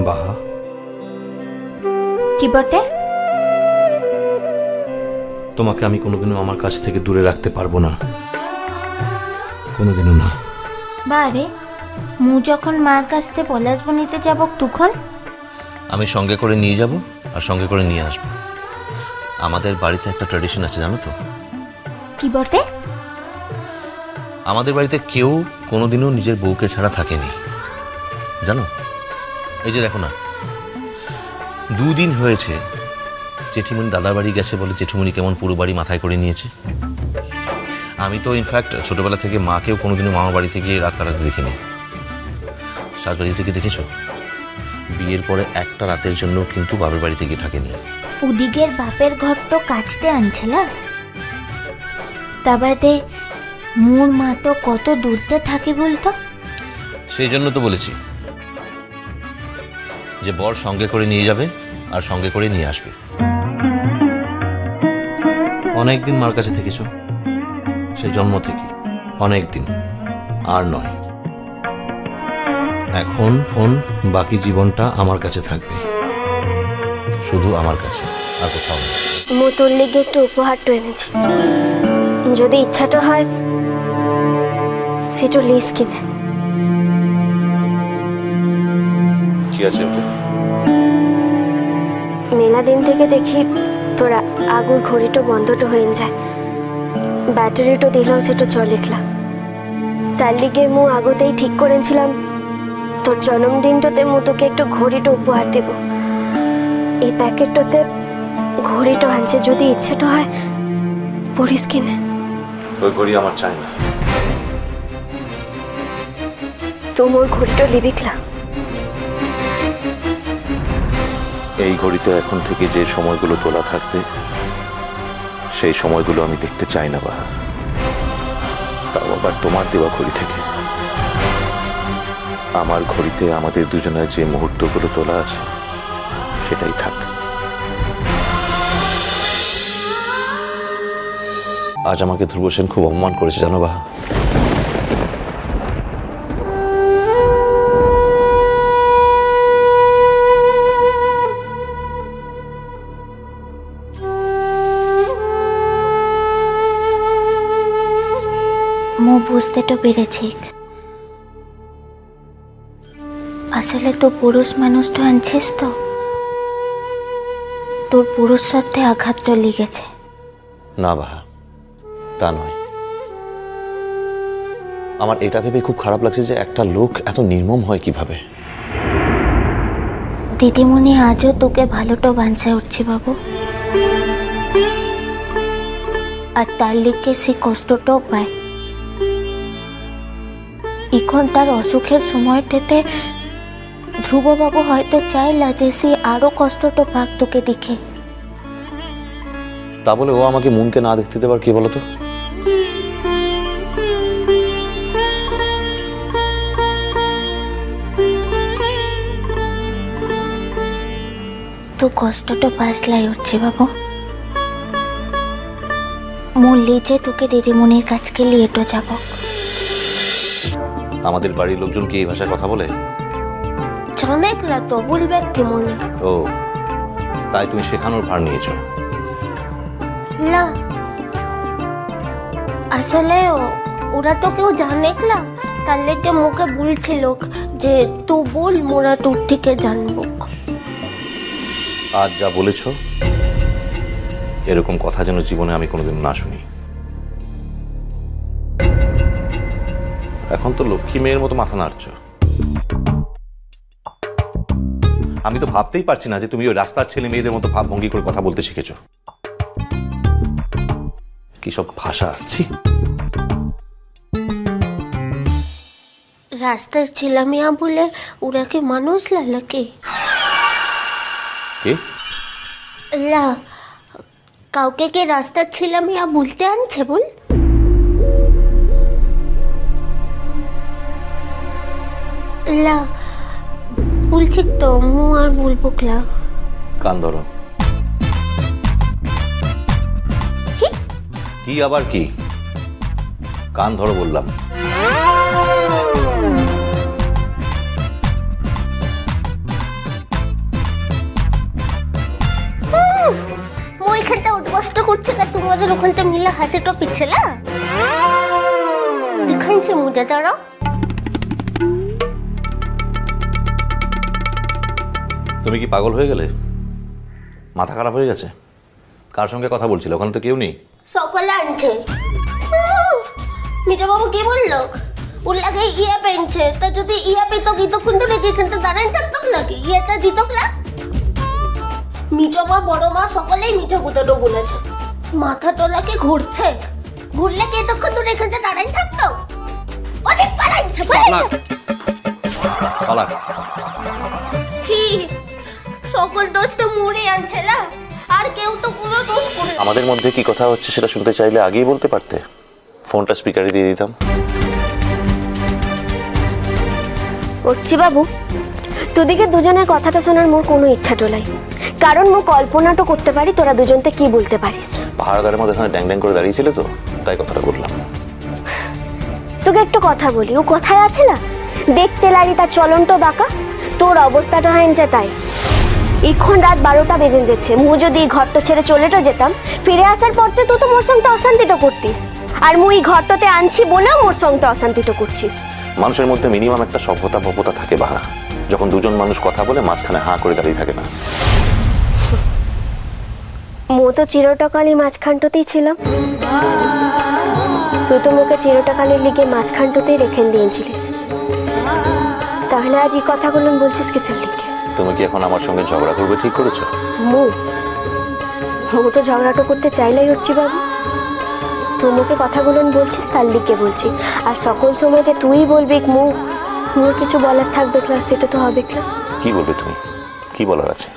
বাহা। কি বটে? তোমাকে আমি কোনোদিনও আমার কাছ থেকে দূরে রাখতে পারব না। কোনোদিনও না। বারে মু যখন মার কাছ থেকে পলাশব নিতে যাব তখন? আমি সঙ্গে করে নিয়ে যাব আর সঙ্গে করে নিয়ে আসব। আমাদের বাড়িতে একটা ট্র্যাডিশন আছে জানো তো? কি বটে? আমাদের বাড়িতে কেউ কোনোদিনও নিজের বউকে ছাড়া থাকেনি। জানো? এই যে দেখো না। দুদিন হয়েছে জেঠিমণি দাদার বাড়ি গেছে বলে জেঠুমণি কেমন পুরো বাড়ি মাথায় করে নিয়েছে। আমি তো ইনফ্যাক্ট ছোটবেলা থেকে মাকেও কোনোদিনও মামার বাড়িতে গিয়ে রাত কাটাতে দেখিনি। শাশুড়ি থেকে দেখেছ? বিয়ের পরে একটা রাতের জন্য কিন্তু বাবার বাড়িতে গিয়ে থাকেনি। উদিগের বাপের ঘর তো কাচতে আনছিল তা বাদে মোর মা তো কত দূরতে থাকে বলতো? সেই জন্য তো বলেছি। যে বর সঙ্গে করে নিয়ে যাবে আর সঙ্গে করে নিয়ে আসবে। অনেক দিন মার কাছে থেকেছ। সেই জন্ম থেকে অনেকদিন। আর নয়। এখন ফোন বাকি জীবনটা আমার কাছে থাকবে। শুধু আমার কাছে আর কোথাও না। মু তোর লিগে একটু উপহারটা এনেছি। যদি ইচ্ছাটা হয় সেটা লিস কিনে। কি আছে? মেলা দিন থেকে দেখি তোরা আগুর ঘড়িটা বন্ধটা হয়ে যায়। ব্যাটারিটা দিলেও সেটা চলিকলা তার লিগে মু আগতেই ঠিক করেছিলাম তোর জন্মদিনটাতে মু তোকে একটু ঘড়িটো উপহার দেব। এই প্যাকেটটাতে ঘড়িটা আনছে যদি ইচ্ছাটা হয় পড়িস কিনে। ওই ঘড়ি আমার চাই না। তোমার ঘড়িটা লিবিকলা। এই ঘড়িতে এখন থেকে যে সময়গুলো তোলা থাকবে, সেই সময়গুলো আমি দেখতে চাই না বা তাও আবার তোমার দেওয়া ঘড়ি থেকে। আমার ঘড়িতে আমাদের দুজনের যে মুহূর্তগুলো তোলা আছে, সেটাই থাক। আজ আমাকে ধ্রুব সেন খুব অপমান করেছে, জানো বা মু বুঝতে তো পেরেছি। আসলে তো পুরুষ মানুষটা আনছিস তো। তোর পুরুষ সত্ত্বে আঘাতটা লেগেছে। না বাহা তা নয়। আমার এটা ভেবে খুব খারাপ লাগছে যে একটা লোক এত নির্মম হয় কীভাবে? দিদিমণি আজও তোকে ভালোটা বাঞ্ছা উঠছে বাবু। আর তার লিগে সে কষ্টটাও পায়। এখন তার অসুখের সময়টাতে ধ্রুববাবু হয়তো চাইলা যে সে আরও কষ্টটা পাক তোকে দেখে। তা বলে ও আমাকে মুনকে না দেখতে দেবার কে বলতো? তো কষ্টটা পাসলাই হচ্ছে বাবু। মোর যে তোকে দিদিমণির কাছকে লিয়েটো যাব। আমাদের বাড়ির লোকজন কি এই ভাষায় কথা বলে? জানেকলা তো বলবে কি ও তাই তুমি শেখানোর ভার নিয়েছো। না। আসলে ওরা তো কেউ জানেকলা তার লেগে মুখে বলছিল যে তুই বল মোরা তোর থেকে জানব। আজ যা বলেছ এরকম কথা যেন জীবনে আমি কোনোদিন না শুনি। এখন তো লক্ষ্মী মেয়ের মতো মাথা নাড়ছ। আমি তো ভাবতেই পারছি না যে তুমি ওই রাস্তার ছেলে মেয়েদের মতো ভাবভঙ্গি করে কথা বলতে শিখেছ। কি সব ভাষা ছি। রাস্তার ছিলামিয়া বলে ওরা কি মানুষ লালাকে কে? লা কাউকে কে রাস্তার ছিলামিয়া বলতে আনছে বল? আল্লাহ বলছি তো মু আর বলব ক্লা কান ধরো। কি? আবার কি? কান ধরো বললাম। কষ্ট করছে না তোমাদের ওখানটা মিলে হাসি টপিক ছেলা দেখাইছে মজা দাঁড়াও। তুমি কি পাগল হয়ে গেলে? মাথা খারাপ হয়ে গেছে? কার সঙ্গে কথা বলছিল? ওখানে তো কেউ নেই। সকলে আনছে। মিঠা বাবু কি বলল? লাগে ইয়ে পেনছে তা যদি ইয়ে পেতো কতক্ষণ ধরে এখানটা দাঁড়াই থাকতো নাকি? ইয়েটা জিতক না? মিঠো মা বড় মা সকলেই মিঠো গুঁতোটো বলেছে। মাথা টোলাকে ঘুরছে? ঘুরলে কি এতক্ষণ ধরে এখানটা দাঁড়াই থাকতো? অনেক পালাইছে পালাইছে পালাক। কি? সকল দোষ তো মুড়ে আনছে না। আর কেউ তো কোনো দোষ করে না। আমাদের মধ্যে কি কথা হচ্ছে সেটা শুনতে চাইলে আগেই বলতে পারতে। ফোনটা স্পিকারে দিয়ে দিতাম। উঠছি বাবু। তোদিকে দুজনের কথাটা শোনার মোর কোনো ইচ্ছা টোলাই। কারণ মো কল্পনাটা করতে পারি তোরা দুজনতে কি বলতে পারিস। পাহাড়গারের মধ্যে এখানে ড্যাং ড্যাং করে দাঁড়িয়েছিলে তো তাই কথাটা বললাম। তোকে একটু কথা বলি ও কোথায় আছে না? দেখতে লাগি তার চলনটা বাঁকা। তোর অবস্থাটা হয়েছে তাই। এখন রাত বারোটা বেজে যেছে মু যদি এই ঘরটা ছেড়ে চলেটো যেতাম ফিরে আসার পর তো তুই তো মোর সঙ্গে অশান্তিটা করতিস। আর মুই এই ঘরটাতে আনছি বলেও মোর সঙ্গে অশান্তিটা করছিস। মানুষের মধ্যে মিনিমাম একটা সভ্যতা ভব্যতা থাকে বাহা যখন দুজন মানুষ কথা বলে মাঝখানে হাঁ করে দাঁড়িয়ে থাকে না। মো তো চিরটাকালই মাঝখানটাতেই ছিলাম। তুই তো মুখে চিরটাকালের লিগে মাঝখানটাতেই রেখে দিয়েছিলিস। তাহলে আজ এই কথাগুলো বলছিস কিসের লিগে? তুমি কি এখন আমার সঙ্গে ঝগড়া করবে ঠিক করেছ? মু মু তো ঝগড়াটা করতে চাইলাই হচ্ছি বাবু তোমাকে কথা কথাগুলো বলছিস তাল্লিককে বলছি। আর সকল সময় যে তুই বলবি মু মুর কিছু বলার থাকবে না সেটা তো হবে না কি বলবে তুমি? কি বলার আছে?